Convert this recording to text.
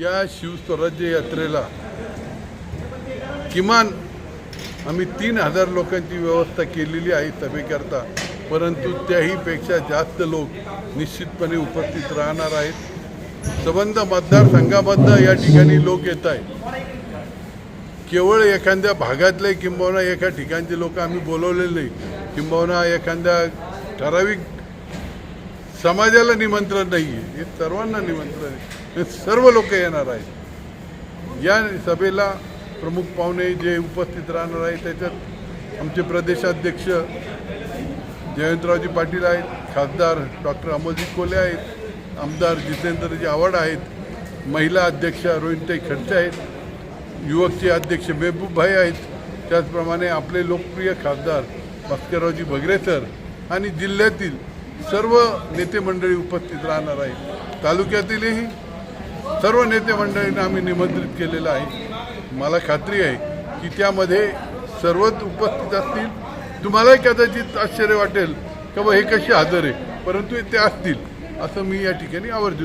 या शिवस्वराज्य यात्रेला किमान आम्ही तीन हजार लोकांची व्यवस्था केलेली आहे सभेकरता परंतु त्याहीपेक्षा जास्त लोक निश्चितपणे उपस्थित राहणार आहेत. संबंध मतदारसंघामधनं या ठिकाणी लोक येत आहेत. केवळ एखाद्या भागातले किंबहुना एका ठिकाणचे लोक आम्ही बोलवलेले किंबहुना एखाद्या ठराविक समाजाला निमंत्रण नाही आहे हे सर्वांना निमंत्रण आहे. हे सर्व लोक येणार आहेत. या सभेला प्रमुख पाहुणे जे उपस्थित राहणार आहेत त्याच्यात आमचे प्रदेशाध्यक्ष जयंतरावजी पाटील आहेत खासदार डॉक्टर अमोलजी कोले आहेत आमदार जितेंद्रजी आव्हाड आहेत महिला अध्यक्ष रोहिणताई खडसे आहेत युवकचे अध्यक्ष मेहबूबभाई आहेत. त्याचप्रमाणे आपले लोकप्रिय खासदार भास्कररावजी भगरे सर आणि जिल्ह्यातील सर्व नेते मंडळी उपस्थित राहणार आहेत. तालुक्यातीलही सर्व नेते मंडळींना आम्ही निमंत्रित केलेलं आहे. मला खात्री आहे की त्यामध्ये सर्वच उपस्थित असतील. तुम्हालाही कदाचित आश्चर्य वाटेल का बा हे कसे हजर आहे. परंतु ते असतील असं मी या ठिकाणी आवर्जून